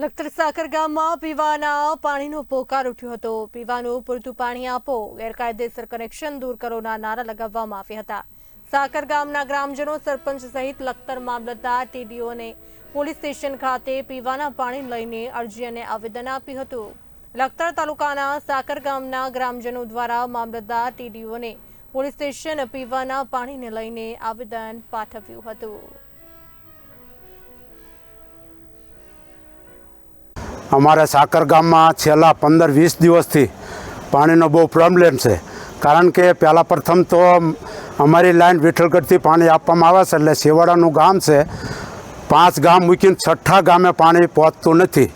લખતર ગામમાં પીવાના પાણીનો પોકાર ઉઠ્યો હતો. પીવાનું પૂરતું પાણી આપો, ગેરકાયદેસર કનેક્શન દૂર કરોના નારા લગાવવામાં આવ્યા હતા. સાકર ગામના ગ્રામજનો સરપંચ સહિત લખતર મામલતદાર ટીડીઓને પોલીસ સ્ટેશન ખાતે પીવાના પાણી લઈને અરજી અને આવેદન આપ્યું હતું. લખતર તાલુકાના સાકર ગામના ગ્રામજનો દ્વારા મામલતદાર ટીડીઓને પોલીસ સ્ટેશન પીવાના પાણીને લઈને આવેદન પાઠવ્યું હતું. અમારા સાકર ગામમાં છેલ્લા પંદર વીસ દિવસથી પાણીનો બહુ પ્રોબ્લેમ છે. કારણ કે પહેલાં પ્રથમ તો અમારી લાઈન વિઠ્ઠલગઢથી પાણી આપવામાં આવે છે એટલે શેવાડાનું ગામ છે. પાંચ ગામ મૂકીને છઠ્ઠા ગામે પાણી પહોંચતું નથી.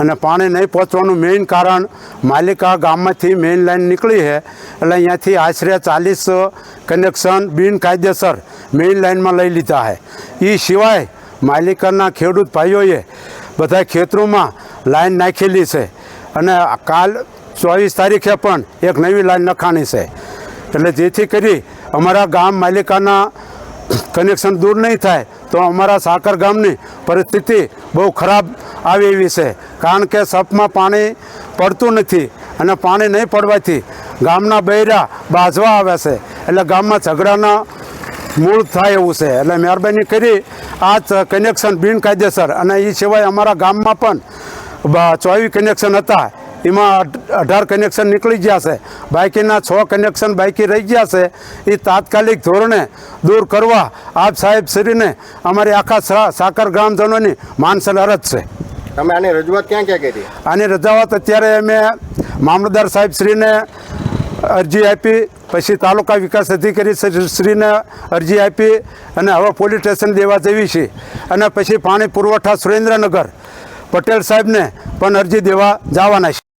અને પાણી નહીં પહોંચવાનું મેઇન કારણ માલિકા ગામમાંથી મેઇન લાઈન નીકળી છે. એટલે અહીંયાથી આશરે ચાલીસ કનેક્શન બિનકાયદેસર મેઇન લાઈનમાં લઈ લીધા છે. એ સિવાય માલિકાના ખેડૂત ભાઈઓએ બધા ખેતરોમાં લાઈન નાખેલી છે. અને કાલ ચોવીસ તારીખે પણ એક નવી લાઈન નખાણી છે. એટલે જેથી કરી અમારા ગામ માલિકાના કનેક્શન દૂર નહીં થાય, તો અમારા સાકર ગામની પરિસ્થિતિ બહુ ખરાબ આવી એવી છે. કારણ કે સપમાં પાણી પડતું નથી અને પાણી નહીં પડવાથી ગામના બૈરા બાજવા આવે છે. એટલે ગામમાં ઝઘડાના મૂળ થાય એવું છે. એટલે મહેરબાની કરી આ કનેક્શન બિનકાયદેસર અને એ સિવાય અમારા ગામમાં પણ ચોવીસ કનેક્શન હતા. એમાં અઢાર કનેક્શન નીકળી ગયા છે. બાકીના છ કનેક્શન બાકી રહી ગયા છે. એ તાત્કાલિક ધોરણે દૂર કરવા આપ સાહેબ શ્રીને અમારી આખા સાકર ગ્રામજનોની માનસલ અરજ છે. તમે આની રજૂઆત ક્યાં ક્યાં કરી? આની રજૂઆત અત્યારે અમે મામલતદાર સાહેબ શ્રીને અરજી આપી, પછી તાલુકા વિકાસ અધિકારી શ્રી- શ્રીને અરજી આપી અને હવે પોલીસ સ્ટેશન દેવા જવી છે. અને પછી પાણી પુરવઠા સુરેન્દ્રનગર. પટેલ સાહેબને પણ અરજી દેવા જવાના છે.